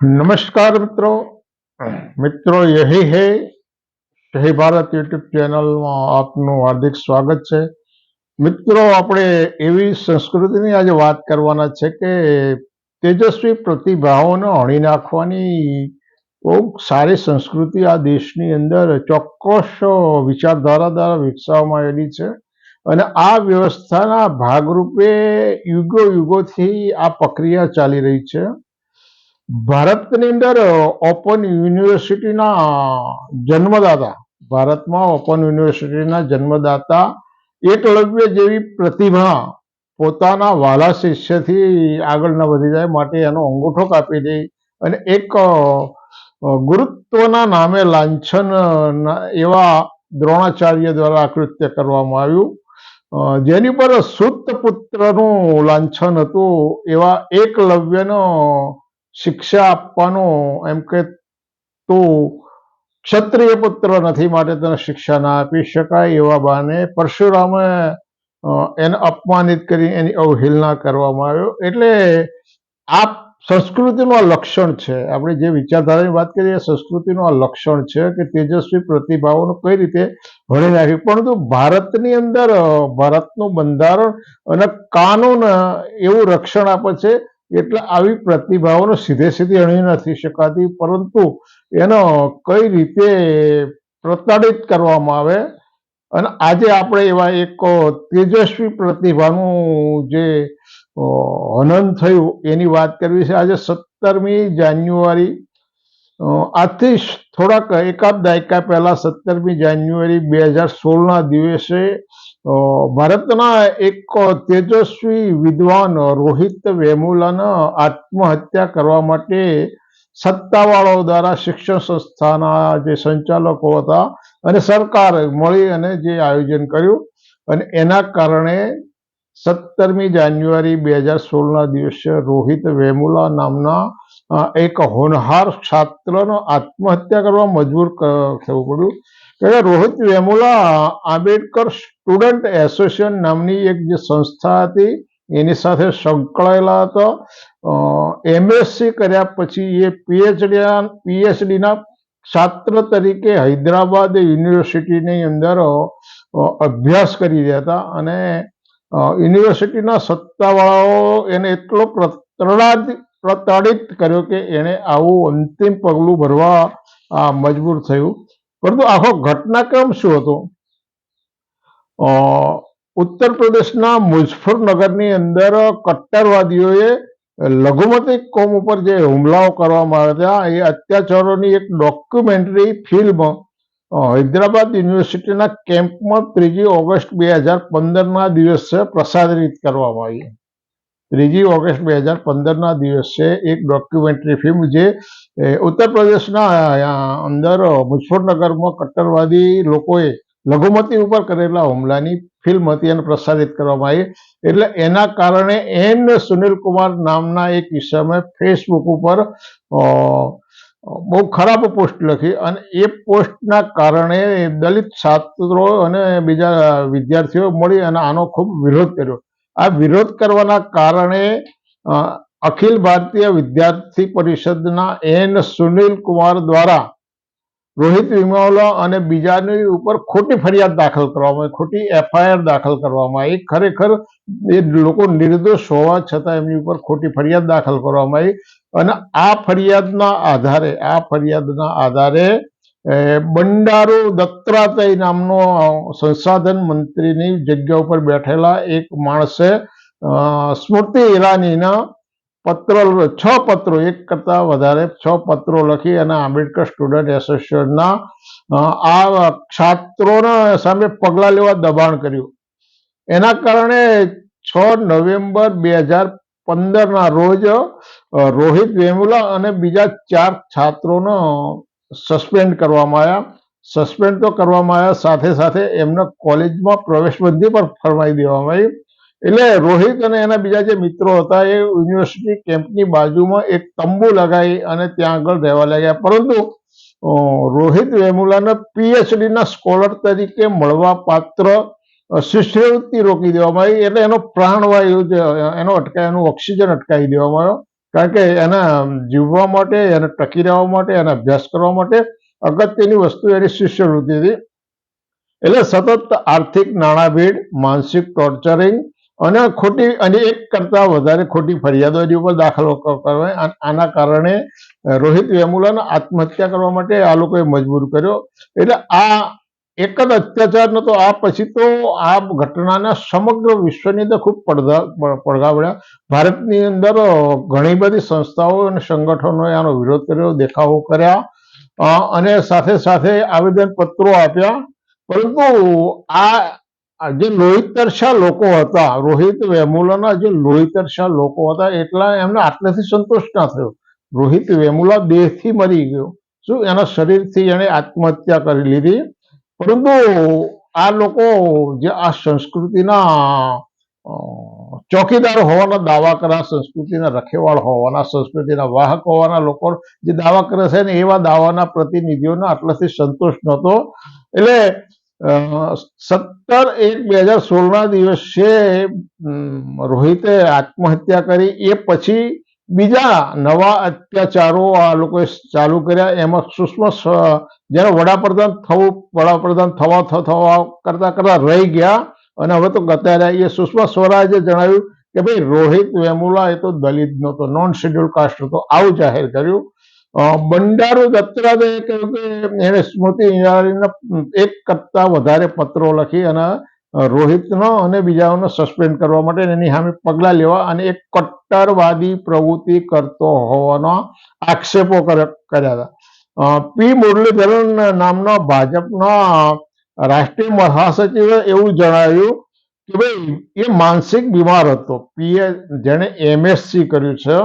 નમસ્કાર મિત્રો. મિત્રો, યહી હે. શહી ભારત યુટ્યુબ ચેનલમાં આપનું હાર્દિક સ્વાગત છે. મિત્રો, આપણે એવી સંસ્કૃતિની આજે વાત કરવાના છે કે તેજસ્વી પ્રતિભાઓને હણી નાખવાની બહુ સારી સંસ્કૃતિ આ દેશની અંદર ચોક્કસ વિચારધારા દ્વારા વિકસાવવામાં આવેલી છે. અને આ વ્યવસ્થાના ભાગરૂપે યુગો યુગોથી આ પ્રક્રિયા ચાલી રહી છે. ભારતની અંદર ઓપન યુનિવર્સિટીના જન્મદાતા, ભારતમાં ઓપન યુનિવર્સિટીના જન્મદાતા એકલવ્ય જેવી પ્રતિભા પોતાના વાલા શિષ્યથી આગળ ન વધી જાય માટે એનો અંગૂઠો કાપી દે અને એક ગુરુત્વના નામે લાંછન એવા દ્રોણાચાર્ય દ્વારા કૃત્ય કરવામાં આવ્યું. જેની પર સુત પુત્રનું લાંછન હતું એવા એકલવ્યનો શિક્ષા આપવાનું એમ કે તું ક્ષત્રિય પુત્ર નથી માટે તને શિક્ષા ના આપી શકાય એવા બાને પરશુરામે એને અપમાનિત કરી, એની અવહેલના કરવામાં આવ્યો. એટલે આ સંસ્કૃતિનું આ લક્ષણ છે. આપણે જે વિચારધારાની વાત કરીએ સંસ્કૃતિનું આ લક્ષણ છે કે તેજસ્વી પ્રતિભાઓનું કઈ રીતે ભણી નાખ્યું પરંતુ ભારતની અંદર ભારતનું બંધારણ અને કાનૂન એવું રક્ષણ આપે છે એટલે આવી પ્રતિભાઓને સીધે સીધી અણી નથી શકાતી, પરંતુ એનો કઈ રીતે પ્રતાડિત કરવામાં આવે? અને આજે આપણે એવા એક તેજસ્વી પ્રતિભાનું જે હનન થયું એની વાત કરવી છે. આજે સત્તરમી જાન્યુઆરી આજથી થોડાક એકાદ દાયકા પહેલા સત્તરમી જાન્યુઆરી બે હજાર સોળના દિવસે ભારતના એક તેજસ્વી વિદ્વાન રોહિત વેમુલાના આત્મહત્યા કરવા માટે સત્તાવાળાઓ દ્વારા શિક્ષણ સંસ્થાના જે સંચાલકો હતા અને સરકાર મળી અને જે આયોજન કર્યું. અને એના કારણે સત્તરમી જાન્યુઆરી બે હજાર સોળના દિવસે રોહિત વેમુલા નામના એક હોનહાર છાત્રનો આત્મહત્યા કરવા મજબૂર થવું પડ્યું. કે રોહિત વેમુલા આંબેડકર સ્ટુડન્ટ એસોસિએશન નામની એક જે સંસ્થા હતી, એની સાથે સંકળાયેલા હતા. એમએસસી કર્યા પછી એ પીએચડી પીએચડીના છાત્ર તરીકે હૈદરાબાદ યુનિવર્સિટીની અંદર અભ્યાસ કરી રહ્યા હતા અને યુનિવર્સિટીના સત્તાવાળાઓ એને એટલો પ્રતાડિત પ્રતાડિત કર્યો કે એણે આવું અંતિમ પગલું ભરવા મજબૂર થયું. પરંતુ આખો ઘટનાક્રમ શું હતો? ઉત્તર પ્રદેશના મુઝફરનગરની અંદર કટ્ટરવાદીઓએ લઘુમતી કોમ ઉપર જે હુમલાઓ કરવામાં આવ્યા હતા, એ અત્યાચારોની એક ડોક્યુમેન્ટરી ફિલ્મ હૈદરાબાદ યુનિવર્સિટીના કેમ્પમાં ત્રીજી ઓગસ્ટ બે હજાર પંદરના દિવસે પ્રસારિત કરવામાં આવી. ત્રીજી ઓગસ્ટ બે હજાર પંદરના દિવસે એક ડોક્યુમેન્ટરી ફિલ્મ જે ઉત્તર પ્રદેશના અંદર મુઝફરનગરમાં કટ્ટરવાદી લોકોએ લઘુમતી ઉપર કરેલા હુમલાની ફિલ્મ હતી એને પ્રસારિત કરવામાં આવી. એટલે એના કારણે એન સુનિલ કુમાર નામના એક ઈસમે ફેસબુક ઉપર બહુ ખરાબ પોસ્ટ લખી અને એ પોસ્ટના કારણે દલિત છાત્રો અને બીજા વિદ્યાર્થીઓ મળી અને આનો ખૂબ વિરોધ કર્યો. આ વિરોધ કરવાના કારણે અખિલ ભારતીય વિદ્યાર્થી પરિષદના એન સુનિલ કુમાર દ્વારા રોહિત વિમાવલા અને બીજાની ઉપર ખોટી ફરિયાદ દાખલ કરવામાં આવી. ખોટી એફઆઈઆર દાખલ કરવામાં આવી. ખરેખર એ લોકો નિર્દોષ હોવા છતાં એમની ઉપર ખોટી ફરિયાદ દાખલ કરવામાં આવી. અને આ ફરિયાદના આધારે, આ ફરિયાદના આધારે બંડારો દત્તાત્રેય નામનો સંસાધન મંત્રીની જગ્યા ઉપર બેઠેલા એક માણસે સ્મૃતિ ઈરાનીના પત્ર છ પત્રો, એક કરતા વધારે છ પત્રો લખી અને આંબેડકર સ્ટુડન્ટ એસોસિએશનના આ છાત્રોના સામે પગલાં લેવા દબાણ કર્યું. એના કારણે છ નવેમ્બર બે હજાર પંદરના રોજ રોહિત વેમુલા અને બીજા ચાર છાત્રોનો સસ્પેન્ડ કરવામાં આવ્યા. સસ્પેન્ડ તો કરવામાં આવ્યા સાથે સાથે એમને કોલેજમાં પ્રવેશબંધી પણ ફરમાવી દેવામાં આવી. એટલે રોહિત અને એના બીજા જે મિત્રો હતા, એ યુનિવર્સિટી કેમ્પની બાજુમાં એક તંબુ લગાવી અને ત્યાં આગળ રહેવા લાગ્યા. પરંતુ રોહિત વેમુલાને પીએચડીના સ્કોલર તરીકે મળવા પાત્ર શિષ્યવૃત્તિ રોકી દેવામાં આવી. એટલે એનો પ્રાણવાયુ એનો અટકાય, એનું ઓક્સિજન અટકાવી દેવામાં આવ્યો. કારણ કે એના જીવવા માટે, એને ટકી રહેવા માટે, એને અભ્યાસ કરવા માટે અગત્યની વસ્તુ એની શિષ્યવૃત્તિ હતી. એટલે સતત આર્થિક નાણાભીડ માનસિક ટોર્ચરિંગ અને ખોટી, અને એક કરતા વધારે ખોટી ફરિયાદો એની ઉપર દાખલો કરવા આના કારણે રોહિત વેમુલાને આત્મહત્યા કરવા માટે આ લોકોએ મજબૂર કર્યો. એટલે આ એક જ અત્યાચાર નતો આ પછી તો આ ઘટનાના સમગ્ર વિશ્વની અંદર ખૂબ પડદા પડઘાવડ્યા ભારતની અંદર ઘણી બધી સંસ્થાઓ અને સંગઠનોએ આનો વિરોધ કર્યો, દેખાવો કર્યા. અને સાથે સાથે આવેદન પત્રો આપ્યા. પરંતુ આ આ જે લોહિતરસા લોકો હતા, રોહિત વેમુલાના જે લોહિતરસા લોકો હતા, એટલા એમને આટલેથી સંતોષ ના થયો. રોહિત વેમુલા દેહથી મરી ગયો. શું? એના શરીરથી એણે આત્મહત્યા કરી લીધી. પરંતુ આ લોકો જે આ સંસ્કૃતિના ચોકીદાર હોવાના દાવા કરા સંસ્કૃતિના રખેવાળ હોવાના, સંસ્કૃતિના વાહક હોવાના લોકો જે દાવા કરે છે ને એવા દાવાના પ્રતિનિધિઓને આટલાથી સંતોષ નહોતો. એટલે સત્તર એક બે હજાર સોળના દિવસે રોહિતે આત્મહત્યા કરી. એ પછી બીજા નવા અત્યાચારો આ લોકોએ ચાલુ કર્યા. એમાં સુષ્મા જ્યારે વડાપ્રધાન થવું, વડાપ્રધાન થવા થવા કરતા કરતા રહી ગયા. અને હવે તો રહ્યા. એ સુષ્મા સ્વરાજે જણાવ્યું કે ભાઈ, રોહિત વેમુલા એ તો દલિત નહોતો નોન શેડ્યુલ કાસ્ટ હતો. આવું જાહેર કર્યું. બંડારુ દત્તાત્રેયે કહ્યું કે એને સ્મૃતિ ઈરાનીને એક કરતા વધારે પત્રો લખી અને રોહિતનો અને બીજાઓને સસ્પેન્ડ કરવા માટે એની સામે પગલાં લેવા અને એક કટ્ટરવાદી પ્રવૃત્તિ કરતો હોવાના આક્ષેપો કર્યા હતા. પી મુરલીધરન નામના ભાજપના રાષ્ટ્રીય મહાસચિવે એવું જણાવ્યું કે ભાઈ, એ માનસિક બીમાર હતો. પીએ જેણે એમએસસી કર્યું છે.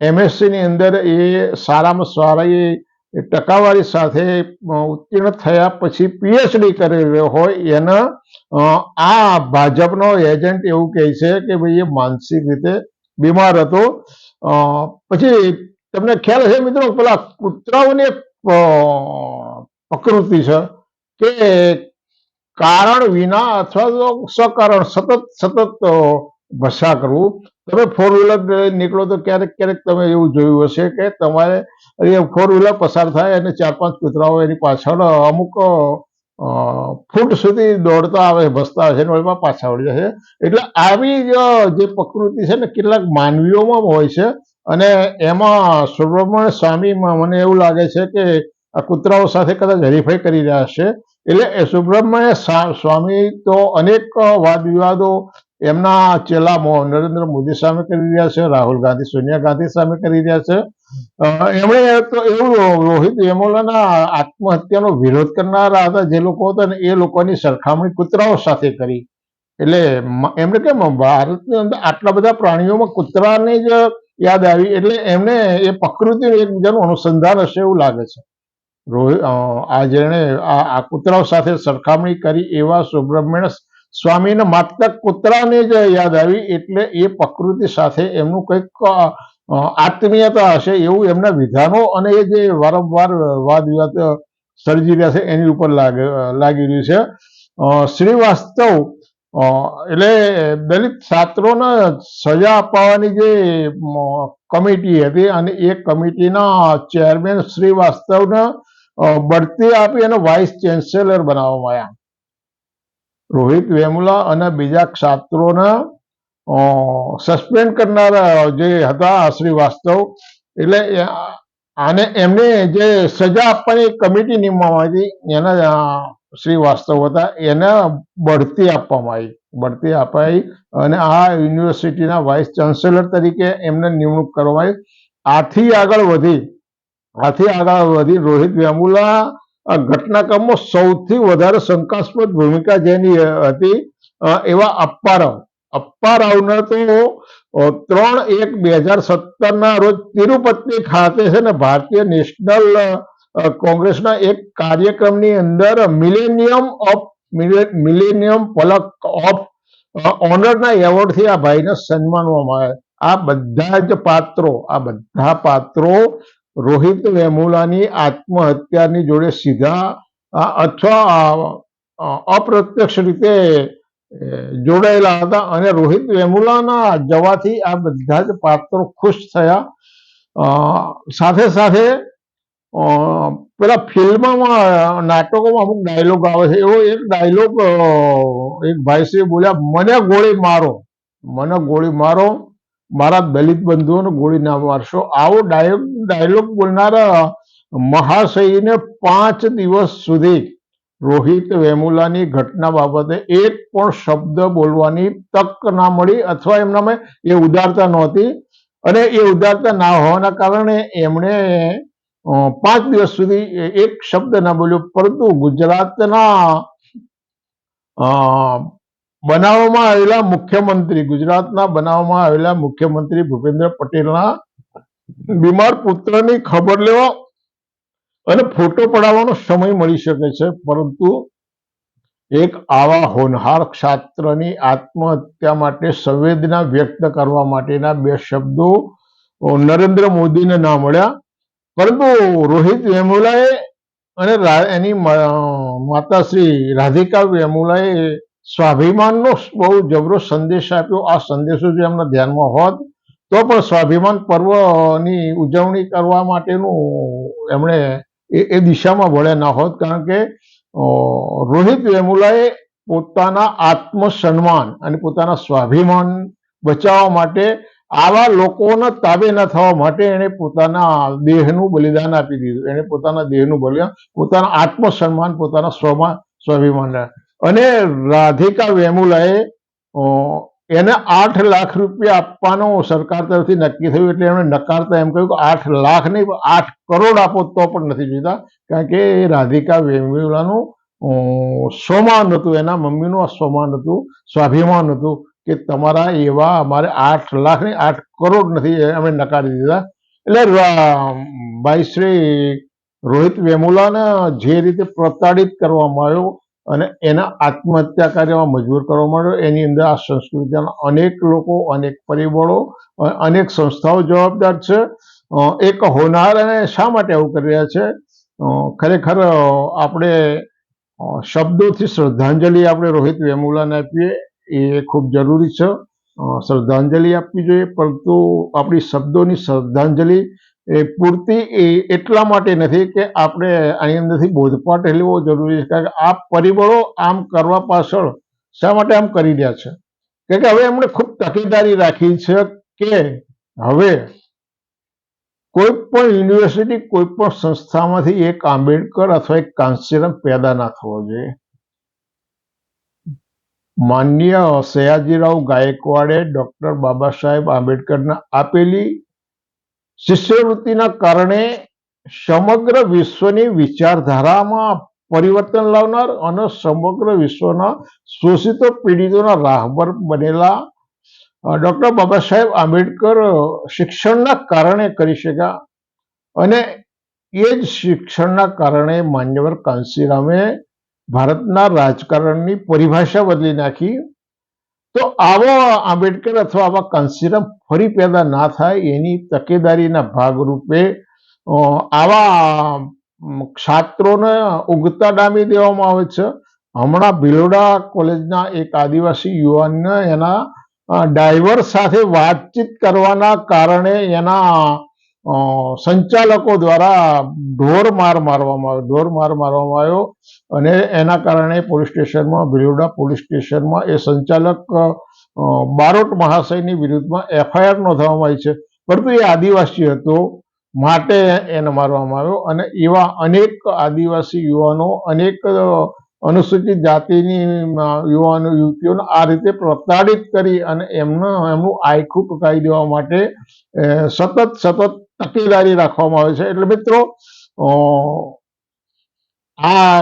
એમએસસી ની અંદર એ સારામાં સારા એ ટકાવારી સાથે ઉત્તીર્ણ થયા પછી પીએચડી કરેલો હોય એના આ ભાજપનો એજન્ટ એવું કહે છે કે ભાઈ એ માનસિક રીતે બીમાર હતો. પછી તમને ખ્યાલ હશે મિત્રો, પેલા કૂતરાઓની પ્રકૃતિ છે કે કારણ વિના અથવા તો સકારણ સતત સતત ભસા કરવું. તમે ફોર વ્હીલર નીકળો તો ક્યારેક ક્યારેક તમે એવું જોયું હશે કે તમારે ફોર વ્હીલર પસાર થાય અને ચાર પાંચ કૂતરાઓ એની પાછળ અમુક ફૂટ સુધી દોડતા આવે, ભસતા હશે છે અને પાછા વળી છે એટલે આવી જ પ્રકૃતિ છે ને કેટલાક માનવીઓમાં હોય છે અને એમાં સુબ્રમણ્ય સ્વામીમાં મને એવું લાગે છે કે આ કૂતરાઓ સાથે કદાચ હરીફાઈ કરી રહ્યા છે એટલે સુબ્રમણ્ય સ્વામી તો અનેક વાદ વિવાદો એમના ચેલા નરેન્દ્ર મોદી સામે કરી રહ્યા છે, રાહુલ ગાંધી, સોનિયા ગાંધી સામે કરી રહ્યા છે. એમણે એવું રોહિત વેમુલાના આત્મહત્યાનો વિરોધ કરનારા હતા જે લોકો હતા ને, એ લોકોની સરખામણી કૂતરાઓ સાથે કરી. એટલે એમણે કેમ, ભારતની અંદર આટલા બધા પ્રાણીઓમાં કૂતરાને જ યાદ આવી, એટલે એમને એ પ્રકૃતિનું એકબીજાનું અનુસંધાન હશે એવું લાગે છે. રોહિત આ જેણે આ આ કૂતરાઓ સાથે સરખામણી કરી એવા સુબ્રમણ્ય સ્વામીને માત્ર કૂતરાને જ યાદ આવી એટલે એ પ્રકૃતિ સાથે એમનું કંઈક આત્મીયતા હશે એવું એમના વિધાનો અને એ જે વારંવાર વાદ વિવાદ સર્જી રહ્યા છે એની ઉપર લાગી રહ્યું છે. શ્રીવાસ્તવ એટલે દલિત છાત્રોને સજા અપાવવાની જે કમિટી હતી અને એ કમિટીના ચેરમેન શ્રીવાસ્તવને બઢતી આપી અને વાઇસ ચાન્સેલર બનાવવામાં આવ્યા. રોહિત વેમુલા અને બીજા છાત્રોને સસ્પેન્ડ કરનારા જે હતા શ્રીવાસ્તવ એટલે આને એમને જે સજા આપવાની કમિટી નિમવામાં આવી એના શ્રીવાસ્તવ હતા, એને બઢતી આપવામાં આવી, બઢતી અપાઈ અને આ યુનિવર્સિટીના વાઇસ ચાન્સેલર તરીકે એમને નિમણૂક કરવામાં આવી. આથી આગળ વધી, આથી આગળ વધી રોહિત વેમુલા આ ઘટનાક્રમમાં સૌથી વધારે શંકાસ્પદ ભૂમિકા જેની હતી એવા અપ્પારાવ. અપ્પારાવને તો ત્રણ એક બે હજાર સત્તરના રોજ તિરુપતિ ખાતે છે ને ભારતીય નેશનલ કોંગ્રેસના એક કાર્યક્રમની અંદર millennium of millennium plaque of ઓનરના એવોર્ડથી આ ભાઈને સન્માનવામાં આવે આ બધા જ પાત્રો, આ બધા પાત્રો રોહિત વેમુલાની આત્મહત્યાની જોડે સીધા અથવા અપ્રત્યક્ષ રીતે જોડાયેલા હતા અને રોહિત વેમુલાના જવાથી આ બધા જ પાત્રો ખુશ થયા. સાથે સાથે પેલા ફિલ્મમાં, નાટકોમાં અમુક ડાયલોગ આવે છે. એવો એક ડાયલોગ એક ભાઈશ્રી બોલ્યા, મને ગોળી મારો, મને ગોળી મારો, મારા દલિત બંધુઓને ગોળી ના મારશો. આવો ડાયલોગ ડાયલોગ બોલનારા મહાશયને પાંચ દિવસ સુધી રોહિત વેમુલાની ઘટના બાબતે એક પણ શબ્દ બોલવાની તક ના મળી અથવા એમનામાં એ ઉદારતા નહોતી. અને એ ઉદારતા ના હોવાના કારણે એમણે પાંચ દિવસ સુધી એક શબ્દ ના બોલ્યો, પરંતુ ગુજરાતના બનાવવામાં આવેલા મુખ્યમંત્રી, ગુજરાતના બનાવવામાં આવેલા મુખ્યમંત્રી ભૂપેન્દ્ર પટેલના બીમાર પુત્રની ખબર લેવા અને ફોટો પડાવવાનો સમય મળી શકે છે. પરંતુ એક આવા હોનહાર ક્ષાત્રની આત્મહત્યા માટે સંવેદના વ્યક્ત કરવા માટેના બે શબ્દો નરેન્દ્ર મોદીને ના મળ્યા. પરંતુ રોહિત વેમુલાએ અને એની માતાશ્રી રાધિકા વેમુલાએ સ્વાભિમાનનો બહુ જબરો સંદેશ આપ્યો. આ સંદેશો જો એમના ધ્યાનમાં હોત તો પણ સ્વાભિમાન પર્વની ઉજવણી કરવા માટેનું એમણે એ દિશામાં વળ્યા ના હોત, કારણ કે રોહિત વેમુલાએ પોતાના આત્મસન્માન અને પોતાના સ્વાભિમાન બચાવવા માટે આવા લોકોના તાબે ન થવા માટે એણે પોતાના દેહનું બલિદાન આપી દીધું. એણે પોતાના દેહનું બલિદાન, પોતાના આત્મસન્માન, પોતાના સ્વમાં, સ્વાભિમાન અને રાધિકા વેમુલાએ એને આઠ લાખ રૂપિયા આપવાનું સરકાર તરફથી નક્કી થયું એટલે એમણે નકારતા એમ કહ્યું કે આઠ લાખ નહીં આઠ કરોડ આપો તો પણ નથી જોઈતા કારણ કે એ રાધિકા વેમુલાનું અ, સ્વમાન હતું એના મમ્મીનું આ સ્વમાન હતું સ્વાભિમાન હતું કે તમારા એવા અમારે આઠ લાખ નહીં આઠ કરોડ નથી અમે નકારી દીધા. એટલે ભાઈ શ્રી રોહિત વેમુલાને જે રીતે પ્રતાડિત કરવામાં આવ્યો અને એના આત્મહત્યા કાર્યમાં મજબૂર કરવામાં આવ્યો એની અંદર આ સંસ્કૃતિના અનેક લોકો, અનેક પરિબળો અનેક સંસ્થાઓ જવાબદાર છે. એક હોનાર અને શા માટે આવું કરી રહ્યા છે? ખરેખર આપણે શબ્દોથી શ્રદ્ધાંજલિ આપણે રોહિત વેમુલાને આપીએ. એ ખૂબ જરૂરી છે. શ્રદ્ધાંજલિ આપવી જોઈએ, પરંતુ આપણી શબ્દોની શ્રદ્ધાંજલિ એ પૂરતી એ એટલા માટે નથી કે આપણે આની અંદરથી બોધપાઠ લેવો જરૂરી છે. કારણ કે આ પરિબળો આમ કરવા પાછળ શા માટે આમ કરી રહ્યા છે? કારણ કે હવે એમણે ખૂબ તકેદારી રાખી છે કે હવે કોઈ પણ યુનિવર્સિટી, કોઈ પણ સંસ્થામાંથી એક આંબેડકર અથવા એક કાંસ્યરમ પેદા ના થવો જોઈએ. માન્ય સયાજીરાવ ગાયકવાડે ડોક્ટર બાબા સાહેબ આંબેડકરને આપેલી શિષ્યવૃત્તિના કારણે સમગ્ર વિશ્વની વિચારધારામાં પરિવર્તન લાવનાર અને સમગ્ર વિશ્વના શોષિતો પીડિતોના રાહબર બનેલા ડોક્ટર બાબા સાહેબ આંબેડકર શિક્ષણના કારણે કરી શક્યા અને એ જ શિક્ષણના કારણે માન્યવર કાંસીરામે ભારતના રાજકારણની પરિભાષા બદલી નાખી. તો આવો આંબેડકર અથવા આવા કાંશીરામ ફરી પેદા ના થાય એની તકેદારીના ભાગરૂપે આવા ક્ષાત્રોને ઉગતા ડામી દેવામાં આવે છે. હમણાં ભિલોડા કોલેજના એક આદિવાસી યુવાનને એના ડાઈવર સાથે વાતચીત કરવાના કારણે એના સંચાલકો દ્વારા ઢોર માર મારવામાં આવ્યો, ઢોર માર મારવામાં આવ્યો અને એના કારણે પોલીસ સ્ટેશનમાં, ભિલોડા પોલીસ સ્ટેશનમાં એ સંચાલક બારોટ મહાશયની વિરુદ્ધમાં એફઆઈઆર નોંધવામાં આવી છે. પરંતુ એ આદિવાસી હતો, માટે એને મારવામાં આવ્યો અને એવા અનેક આદિવાસી યુવાનો, અનેક અનુસૂચિત જાતિની યુવાનો, યુવતીઓને આ રીતે પ્રતાડિત કરી અને એમનું એમનું આયખું પકાવી દેવા માટે સતત સતત તકેદારી રાખવામાં આવે છે. એટલે મિત્રો આ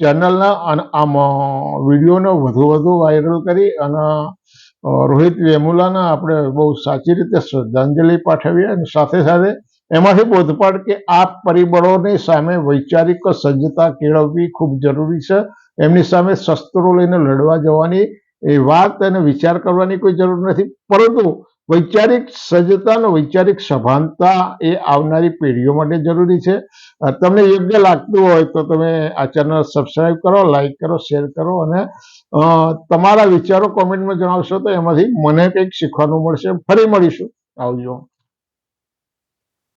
ચેનલના અને આમ વિડીયોને વધુ વધુ વાયરલ કરી અને રોહિત વેમુલાને આપણે બહુ સાચી રીતે શ્રદ્ધાંજલિ પાઠવીએ અને સાથે સાથે એમાંથી બોધપાઠ કે આ પરિબળોની સામે વૈચારિક સજ્જતા કેળવવી ખૂબ જરૂરી છે. એમની સામે શસ્ત્રો લઈને લડવા જવાની એ વાત અને વિચાર કરવાની કોઈ જરૂર નથી. પરંતુ વૈચારિક સજ્જતા અને વૈચારિક સભાનતા એ આવનારી પેઢીઓ માટે જરૂરી છે. તમને યોગ્ય લાગતું હોય તો તમે આ ચેનલ સબસ્ક્રાઈબ કરો લાઈક કરો શેર કરો અને તમારા વિચારો કોમેન્ટમાં જણાવશો તો એમાંથી મને કંઈક શીખવાનું મળશે. ફરી મળીશું. આવજો.